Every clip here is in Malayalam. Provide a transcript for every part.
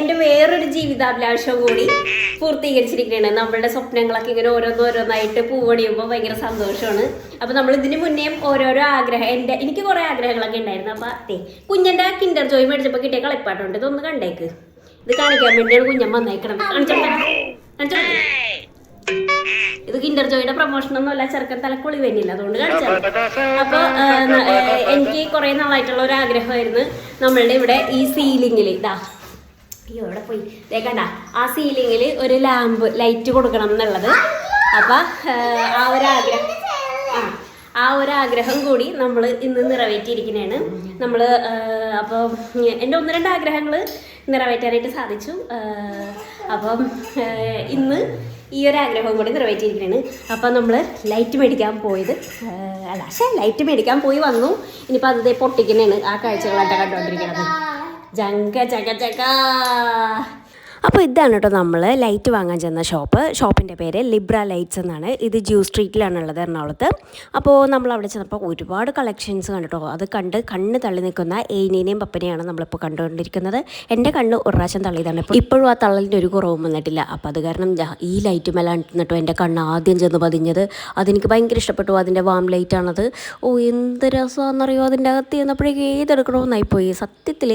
എന്റെ വേറൊരു ജീവിതാഭിലാഷം കൂടി പൂർത്തീകരിച്ചിരിക്കുകയാണ്. നമ്മളുടെ സ്വപ്നങ്ങളൊക്കെ ഇങ്ങനെ ഓരോന്നോരോന്നായിട്ട് പൂവണിയുമ്പോൾ ഭയങ്കര സന്തോഷമാണ്. അപ്പോൾ നമ്മൾ ഇതിന് മുന്നേ ഓരോരോ ആഗ്രഹം എന്റെ എനിക്ക് കുറേ ആഗ്രഹങ്ങളൊക്കെ ഉണ്ടായിരുന്നു. അപ്പോൾ അതെ കുഞ്ഞന്റെ കിൻഡർ ജോയ് മേടിച്ചപ്പോൾ കിട്ടിയ കളിപ്പാട്ടുണ്ട് ഇതൊന്ന് കണ്ടേക്ക്. ഇത് കാണിക്കാൻ വേണ്ടിയാണ് കുഞ്ഞൻ വന്നേക്കണം ഇത് കിൻഡർ ജോയുടെ പ്രൊമോഷൻ ഒന്നും അല്ല. ചെറുക്കൻ തലക്കുളി വരുന്നില്ല അതുകൊണ്ട് കാണിച്ചത്. അപ്പൊ ആ, ന- ഏ, എനിക്ക് കുറെ നാളായിട്ടുള്ള ഒരു ആഗ്രഹമായിരുന്നു നമ്മളുടെ ഇവിടെ ഈ സീലിംഗിൽ ഇതാ. അയ്യോ എവിടെ പോയി? കേക്കണ്ട കണ്ട ആ സീലിങ്ങിൽ ഒരു ലാമ്പ് ലൈറ്റ് കൊടുക്കണം എന്നുള്ളത്. അപ്പൊ ആ, ഒരു ആഗ്രഹം ആ ഒരു ആഗ്രഹം കൂടി നമ്മൾ ഇന്ന് നിറവേറ്റിയിരിക്കുന്നതാണ് നമ്മൾ അപ്പോൾ എന്റെ ഒന്ന് രണ്ട് ആഗ്രഹങ്ങൾ നിറവേറ്റാനായിട്ട് സാധിച്ചു. അപ്പം ഇന്ന് ഈ ഒരു ആഗ്രഹവും കൂടി നിറവേറ്റിയിരിക്കുകയാണ് അപ്പം നമ്മൾ ലൈറ്റ് മേടിക്കാൻ പോയത് അല്ല പക്ഷേ ലൈറ്റ് മേടിക്കാൻ പോയി വന്നു. ഇനിയിപ്പോൾ അത് പൊട്ടിക്കുന്നതാണ് ആ കാഴ്ചകളായിട്ട് കണ്ടുകൊണ്ടിരിക്കുന്നത് jamga 个。അപ്പോൾ ഇതാണ് കേട്ടോ നമ്മൾ ലൈറ്റ് വാങ്ങാൻ ചെന്ന ഷോപ്പ്. ഷോപ്പിന്റെ പേര് ലിബ്ര ലൈറ്റ്സ് എന്നാണ്. ഇത് ജ്യൂ സ്ട്രീറ്റിലാണുള്ളത് എറണാകുളത്ത്. അപ്പോൾ നമ്മൾ അവിടെ ചെന്നപ്പോൾ ഒരുപാട് കളക്ഷൻസ് കണ്ടിട്ടോ. അത് കണ്ട് കണ്ണ് തള്ളി നിൽക്കുന്ന ഏനീനെയും പപ്പനെയാണ് നമ്മളിപ്പോൾ കണ്ടുകൊണ്ടിരിക്കുന്നത്. എന്റെ കണ്ണ് ഒരു പ്രാവശ്യം തള്ളിയതാണ്. ഇപ്പോഴും ആ തള്ളലിന്റെ ഒരു കുറവും വന്നിട്ടില്ല. അപ്പോൾ അത് കാരണം ഈ ലൈറ്റ് മേലാണ് നിന്നിട്ടോ എന്റെ കണ്ണ് ആദ്യം ചെന്ന് പതിഞ്ഞത്. അതെനിക്ക് ഭയങ്കര ഇഷ്ടപ്പെട്ടു. അതിന്റെ വാം ലൈറ്റ് ലൈറ്റാണത്. ഓ എന്ത് രസമാണെന്നറിയോ അതിന്റെ അകത്ത് ചെന്നപ്പോഴേക്ക് ഏതെടുക്കണമെന്നായിപ്പോയി സത്യത്തിൽ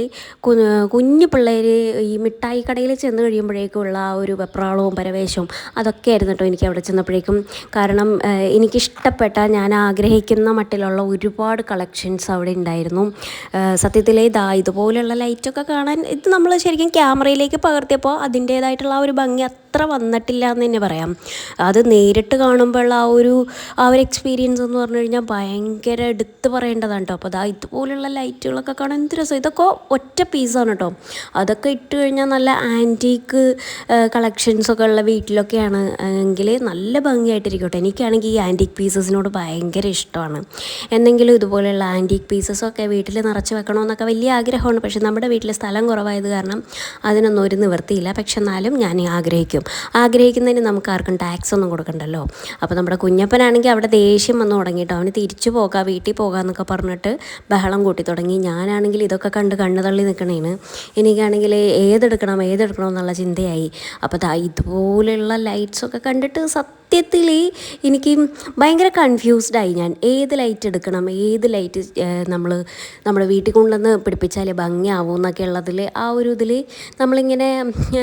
കുഞ്ഞു പിള്ളേർ ഈ മിഠായി കടയിൽ ചെന്ന് കഴിയുമ്പോഴേക്കുള്ള ആ ഒരു വെപ്രാളവും പരവേശവും അതൊക്കെ ആയിരുന്നു കേട്ടോ എനിക്ക് അവിടെ ചെന്നപ്പോഴേക്കും. കാരണം എനിക്കിഷ്ടപ്പെട്ട ഞാൻ ആഗ്രഹിക്കുന്ന മട്ടിലുള്ള ഒരുപാട് കളക്ഷൻസ് അവിടെ ഉണ്ടായിരുന്നു. സത്യത്തിലെ ഇതാ ഇതുപോലെയുള്ള ലൈറ്റൊക്കെ കാണാൻ ഇത് നമ്മൾ ശരിക്കും ക്യാമറയിലേക്ക് പകർത്തിയപ്പോൾ അതിന്റേതായിട്ടുള്ള ആ ഒരു ഭംഗി അത്ര വന്നിട്ടില്ല എന്ന് തന്നെ പറയാം. അത് നേരിട്ട് കാണുമ്പോഴുള്ള ആ ഒരു ആ ഒരു എക്സ്പീരിയൻസ് എന്ന് പറഞ്ഞു കഴിഞ്ഞാൽ ഭയങ്കര എടുത്ത് പറയേണ്ടതാണ് കേട്ടോ അപ്പോൾ അതാ ഇതുപോലുള്ള ലൈറ്റുകളൊക്കെ കാണാൻ എന്ത് രസം. ഇതൊക്കെ ഒറ്റ പീസാണ് കേട്ടോ അതൊക്കെ ഇട്ട് കഴിഞ്ഞാൽ നല്ല ആന്റീക്ക് കളക്ഷൻസൊക്കെ ഉള്ള വീട്ടിലൊക്കെയാണ്. എങ്കിൽ നല്ല ഭംഗിയായിട്ടിരിക്കട്ടെ. എനിക്കാണെങ്കിൽ ഈ ആന്റീക്ക് പീസസിനോട് ഭയങ്കര ഇഷ്ടമാണ്. എന്തെങ്കിലും ഇതുപോലെയുള്ള ആന്റീക്ക് പീസസൊക്കെ വീട്ടിൽ നിറച്ച് വെക്കണമെന്നൊക്കെ വലിയ ആഗ്രഹമാണ്. പക്ഷേ നമ്മുടെ വീട്ടിൽ സ്ഥലം കുറവായത് കാരണം അതിനൊന്നും ഒരു നിവൃത്തിയില്ല. പക്ഷെ എന്നാലും ഞാൻ ആഗ്രഹിക്കും. ആഗ്രഹിക്കുന്നതിന് നമുക്ക് ആർക്കും ടാക്സ് ഒന്നും കൊടുക്കണ്ടല്ലോ. അപ്പോൾ നമ്മുടെ കുഞ്ഞപ്പനാണെങ്കിൽ അവിടെ ദേഷ്യം വന്ന് തുടങ്ങിയിട്ട് അവന് തിരിച്ചു പോകാം വീട്ടിൽ പോകാമെന്നൊക്കെ പറഞ്ഞിട്ട് ബഹളം കൂട്ടി തുടങ്ങി. ഞാനാണെങ്കിൽ ഇതൊക്കെ കണ്ട് കണ്ണു തള്ളി നിൽക്കണേന് എനിക്കാണെങ്കിൽ ഏതെടുക്കണം ഏതെടുക്കണം എന്നുള്ള ചിന്തയായി അപ്പോൾ ഇതുപോലെയുള്ള ലൈറ്റ്സൊക്കെ കണ്ടിട്ട് സത്യത്തിൽ എനിക്ക് ഭയങ്കര കൺഫ്യൂസ്ഡായി ഞാൻ. ഏത് ലൈറ്റ് എടുക്കണം? ഏത് ലൈറ്റ് നമ്മൾ നമ്മുടെ വീട്ടിൽ കൊണ്ടുവന്ന് പിടിപ്പിച്ചാൽ ഭംഗിയാവും എന്നൊക്കെ ഉള്ളതിൽ ആ ഒരു ഇതിൽ നമ്മളിങ്ങനെ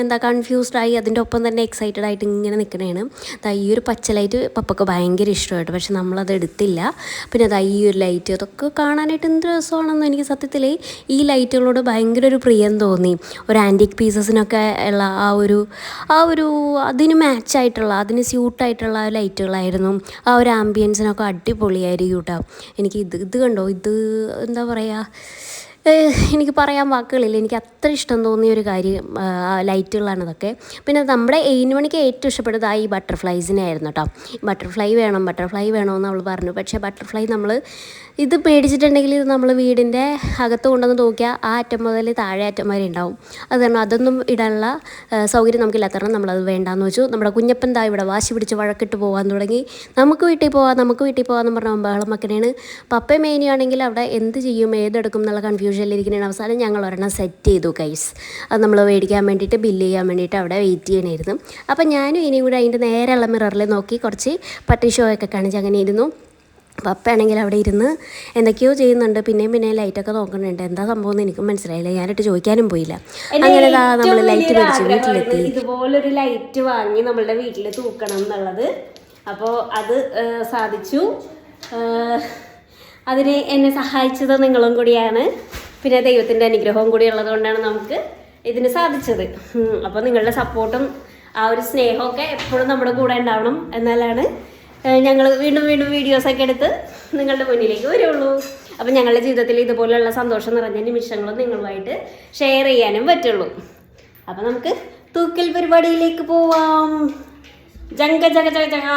എന്താ കൺഫ്യൂസ്ഡ് ആയി അതിന്റെ ഒപ്പം തന്നെ എക്സൈറ്റഡ് ആയിട്ട് ഇങ്ങനെ നിൽക്കണേണ് ഈ ഒരു പച്ച ലൈറ്റ് പപ്പക്ക് ഭയങ്കര ഇഷ്ടമായിട്ട്. പക്ഷെ നമ്മളത് എടുത്തില്ല. പിന്നെ അതാ ഈ ഒരു ലൈറ്റ് അതൊക്കെ കാണാനായിട്ട് എന്ത് രസമാണെന്ന് എനിക്ക് സത്യത്തിൽ ഈ ലൈറ്റുകളോട് ഭയങ്കര ഒരു പ്രിയം തോന്നി. ഒരു ആന്റിക് പീസസിനൊക്കെ ഉള്ള ആ ഒരു ആ ഒരു അതിന് മാച്ചായിട്ടുള്ള അതിന് സ്യൂട്ടായിട്ടുള്ള ലൈറ്റുകളായിരുന്നു. ആ ഒരു ആംബിയൻസിനൊക്കെ അടിപൊളിയായിരിക്കും കേട്ടോ എനിക്ക് ഇത് ഇത് കണ്ടോ? ഇത് എന്താ പറയുക എനിക്ക് പറയാൻ വാക്കുകളില്ല. എനിക്ക് അത്ര ഇഷ്ടം തോന്നിയ ഒരു കാര്യം ലൈറ്റുകളാണ് അതൊക്കെ പിന്നെ നമ്മുടെ ഏഴുമണിക്ക് ഏറ്റവും ഇഷ്ടപ്പെട്ടത് ആ ഈ ബട്ടർഫ്ലൈസിനെ ആയിരുന്നു കേട്ടോ. ബട്ടർഫ്ലൈ വേണം ബട്ടർഫ്ലൈ വേണമെന്ന് അവൾ പറഞ്ഞു. പക്ഷേ ബട്ടർഫ്ലൈ നമ്മൾ ഇത് മേടിച്ചിട്ടുണ്ടെങ്കിൽ ഇത് നമ്മൾ വീടിന്റെ അകത്ത് കൊണ്ടുവന്ന് നോക്കിയാൽ ആ അറ്റം മുതൽ താഴെ അറ്റം വരെ ഉണ്ടാവും. അത് കാരണം അതൊന്നും ഇടാനുള്ള സൗകര്യം നമുക്കില്ലാത്ത കാരണം നമ്മളത് വേണ്ടാന്ന് വെച്ചു. നമ്മുടെ കുഞ്ഞപ്പൻ താ ഇവിടെ വാശി പിടിച്ച് വഴക്കിട്ട് പോകാൻ തുടങ്ങി. നമുക്ക് വീട്ടിൽ പോവാം നമുക്ക് വീട്ടിൽ പോകാമെന്ന് പറഞ്ഞ ബഹളം മക്കനെയാണ് പപ്പയും മേനിയാണെങ്കിൽ അവിടെ എന്ത് ചെയ്യും ഏതെടുക്കും എന്നുള്ള കൺഫ്യൂഷനിലിരിക്കുന്നതാണ് അവസാനം ഞങ്ങൾ ഒരെണ്ണം സെറ്റ് ചെയ്തു കൈസ് അത് നമ്മൾ മേടിക്കാൻ വേണ്ടിയിട്ട് ബില്ല് ചെയ്യാൻ വേണ്ടിയിട്ട് അവിടെ വെയിറ്റ് ചെയ്യണമായിരുന്നു അപ്പം ഞാനും ഇനിയും കൂടെ അതിന്റെ നേരെയുള്ള മിററിൽ നോക്കി കുറച്ച് പട്ടി ഷോ ഒക്കെ കാണിച്ച് അങ്ങനെ ഇരുന്നു. പപ്പയാണെങ്കിൽ അവിടെ ഇരുന്ന് എന്തൊക്കെയോ ചെയ്യുന്നുണ്ട്. പിന്നെയും പിന്നെ ലൈറ്റൊക്കെ നോക്കുന്നുണ്ട്. എന്താ സംഭവം എന്ന് എനിക്കും മനസ്സിലായില്ല. ഞാനിട്ട് ചോദിക്കാനും പോയില്ല. അങ്ങനെ നമ്മൾ ലൈറ്റ് മേടിച്ചു വീട്ടിലെത്തി. ഇതുപോലൊരു ലൈറ്റ് വാങ്ങി നമ്മളുടെ വീട്ടിൽ തൂക്കണം എന്നുള്ളത്. അപ്പോൾ അത് സാധിച്ചു. അതിന് എന്നെ സഹായിച്ചത് നിങ്ങളും കൂടിയാണ്. പിന്നെ ദൈവത്തിന്റെ അനുഗ്രഹവും കൂടി ഉള്ളതുകൊണ്ടാണ് നമുക്ക് ഇതിന് സാധിച്ചത്. അപ്പോൾ നിങ്ങളുടെ സപ്പോർട്ടും ആ ഒരു സ്നേഹമൊക്കെ എപ്പോഴും നമ്മുടെ കൂടെ ഉണ്ടാവണം എന്നാലാണ് ഞങ്ങൾ വീണ്ടും വീണ്ടും വീഡിയോസൊക്കെ എടുത്ത് നിങ്ങളുടെ മുന്നിലേക്ക് വരുള്ളൂ. അപ്പം ഞങ്ങളുടെ ജീവിതത്തിൽ ഇതുപോലെയുള്ള സന്തോഷം നിറഞ്ഞ നിമിഷങ്ങളും നിങ്ങളുമായിട്ട് ഷെയർ ചെയ്യാനും പറ്റുള്ളൂ. അപ്പം നമുക്ക് തൂക്കൽ പരിപാടിയിലേക്ക് പോവാം. ജങ്ക ജഗ ജഗ ജഗ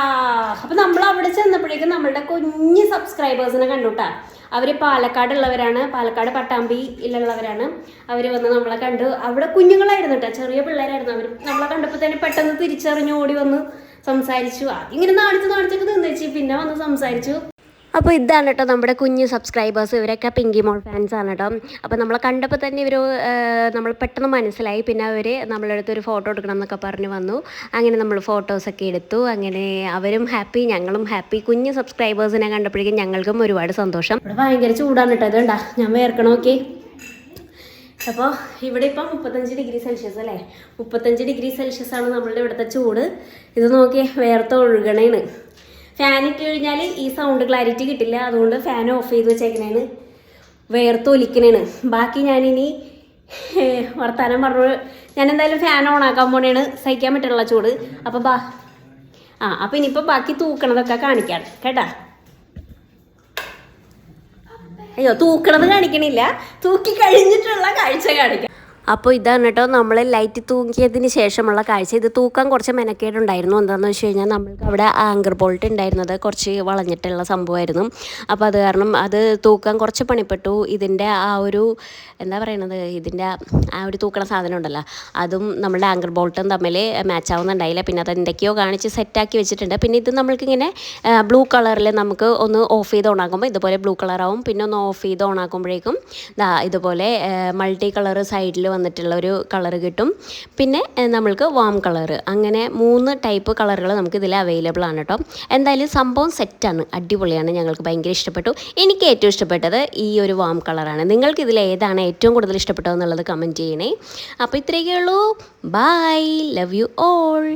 അപ്പം നമ്മൾ അവിടെ ചെന്നപ്പോഴേക്കും നമ്മളുടെ കുഞ്ഞു സബ്സ്ക്രൈബേഴ്സിനെ കണ്ടുട്ടാ പാലക്കാട് പാലക്കാടുള്ളവരാണ്. പാലക്കാട് പട്ടാമ്പിയിലുള്ളവരാണ് അവർ വന്ന് നമ്മളെ കണ്ടു. അവിടെ കുഞ്ഞുങ്ങളായിരുന്നു കേട്ടോ ചെറിയ പിള്ളേരായിരുന്നു അവർ നമ്മളെ കണ്ടപ്പോൾ തന്നെ പെട്ടെന്ന് തിരിച്ചറിഞ്ഞ് ഓടി വന്ന് സംസാരിച്ചു. ഇങ്ങനെ നാണിച്ച് നാണിച്ചൊക്കെ നിന്നേച്ചു പിന്നെ വന്ന് സംസാരിച്ചു. അപ്പോൾ ഇതാണ് കേട്ടോ നമ്മുടെ കുഞ്ഞ് സബ്സ്ക്രൈബേഴ്സ് ഇവരൊക്കെ പിങ്കി മോൾ ഫാൻസ് ആണ് കേട്ടോ. അപ്പോൾ നമ്മളെ കണ്ടപ്പോൾ തന്നെ ഇവർ നമ്മൾ പെട്ടെന്ന് മനസ്സിലായി. പിന്നെ അവർ നമ്മളെ അടുത്ത് ഒരു ഫോട്ടോ എടുക്കണം എന്നൊക്കെ പറഞ്ഞ് വന്നു. അങ്ങനെ നമ്മൾ ഫോട്ടോസൊക്കെ എടുത്തു. അങ്ങനെ അവരും ഹാപ്പി ഞങ്ങളും ഹാപ്പി കുഞ്ഞ് സബ്സ്ക്രൈബേഴ്സിനെ കണ്ടപ്പോഴേക്കും ഞങ്ങൾക്കും ഒരുപാട് സന്തോഷം. ഇവിടെ ഭയങ്കര ചൂടാണ് കേട്ടോ ഇതുണ്ടാ. ഞാൻ വേർക്കണം ഓക്കെ. അപ്പോൾ ഇവിടെ ഇപ്പം മുപ്പത്തഞ്ച് ഡിഗ്രി സെൽഷ്യസ് അല്ലേ? മുപ്പത്തഞ്ച് ഡിഗ്രി സെൽഷ്യസ് ആണ് നമ്മളുടെ ഇവിടുത്തെ ചൂട്. ഇത് നോക്കി വേർത്ത് ഒഴുകണേണ്. ഫാൻ ഇട്ട് കഴിഞ്ഞാൽ ഈ സൗണ്ട് ക്ലാരിറ്റി കിട്ടില്ല. അതുകൊണ്ട് ഫാൻ ഓഫ് ചെയ്ത് വെച്ചേക്കണേണ്. വേർത്ത് ഒലിക്കണേണ്. ബാക്കി ഞാനിനി വർത്താനം പറഞ്ഞു. ഞാൻ എന്തായാലും ഫാൻ ഓൺ ആക്കാൻ പോണേണ്. സഹിക്കാൻ പറ്റുള്ള ചൂട്. അപ്പോൾ ബാ ആ അപ്പോൾ ഇനിയിപ്പോൾ ബാക്കി തൂക്കണതൊക്കെ കാണിക്കാം കേട്ടാ? അയ്യോ തൂക്കണത് കാണിക്കണില്ല. തൂക്കി കഴിഞ്ഞിട്ടുള്ള കാഴ്ച കാണിക്കാം. അപ്പോൾ ഇതാണ് കേട്ടോ നമ്മൾ ലൈറ്റ് തൂക്കിയതിന് ശേഷമുള്ള കാഴ്ച. ഇത് തൂക്കാൻ കുറച്ച് മെനക്കേടുണ്ടായിരുന്നു. എന്താണെന്ന് വെച്ച് കഴിഞ്ഞാൽ നമ്മൾക്ക് അവിടെ ആങ്കർ ബോൾട്ട് ഉണ്ടായിരുന്നത് കുറച്ച് വളഞ്ഞിട്ടുള്ള സംഭവമായിരുന്നു. അപ്പോൾ അത് കാരണം അത് തൂക്കാൻ കുറച്ച് പണിപ്പെട്ടു. ഇതിന്റെ ആ ഒരു എന്താ പറയണത്? ഇതിന്റെ ആ ഒരു തൂക്കണ സാധനം ഉണ്ടല്ലോ. അതും നമ്മുടെ ആങ്കർ ബോൾട്ടും തമ്മിൽ മാച്ച് ആവുന്നുണ്ടായില്ല. പിന്നെ അത് എന്തൊക്കെയോ കാണിച്ച് സെറ്റാക്കി വെച്ചിട്ടുണ്ട്. പിന്നെ ഇത് നമ്മൾക്കിങ്ങനെ ബ്ലൂ കളറിൽ നമുക്ക് ഒന്ന് ഓഫ് ചെയ്ത് ഓണാക്കുമ്പോൾ ഇതുപോലെ ബ്ലൂ കളറാവും പിന്നെ ഒന്ന് ഓഫ് ചെയ്ത് ഓണാക്കുമ്പോഴേക്കും ഇതുപോലെ മൾട്ടി കളർ സൈഡിൽ വന്നിട്ടുള്ള ഒരു കളർ കിട്ടും. പിന്നെ നമ്മൾക്ക് വാം കളർ അങ്ങനെ മൂന്ന് ടൈപ്പ് കളറുകൾ നമുക്ക് ഇതിൽ അവൈലബിൾ ആണ് കേട്ടോ എന്തായാലും സംഭവം സെറ്റാണ് അടിപൊളിയാണ്. ഞങ്ങൾക്ക് ഭയങ്കര ഇഷ്ടപ്പെട്ടു. എനിക്ക് ഏറ്റവും ഇഷ്ടപ്പെട്ടത് ഈ ഒരു വാം കളറാണ് നിങ്ങൾക്ക് ഇതിൽ ഏതാണ് ഏറ്റവും കൂടുതൽ ഇഷ്ടപ്പെട്ടതെന്നുള്ളത് കമന്റ് ചെയ്യണേ. അപ്പോൾ ഇത്രയൊക്കെ ഉള്ളൂ. By love you all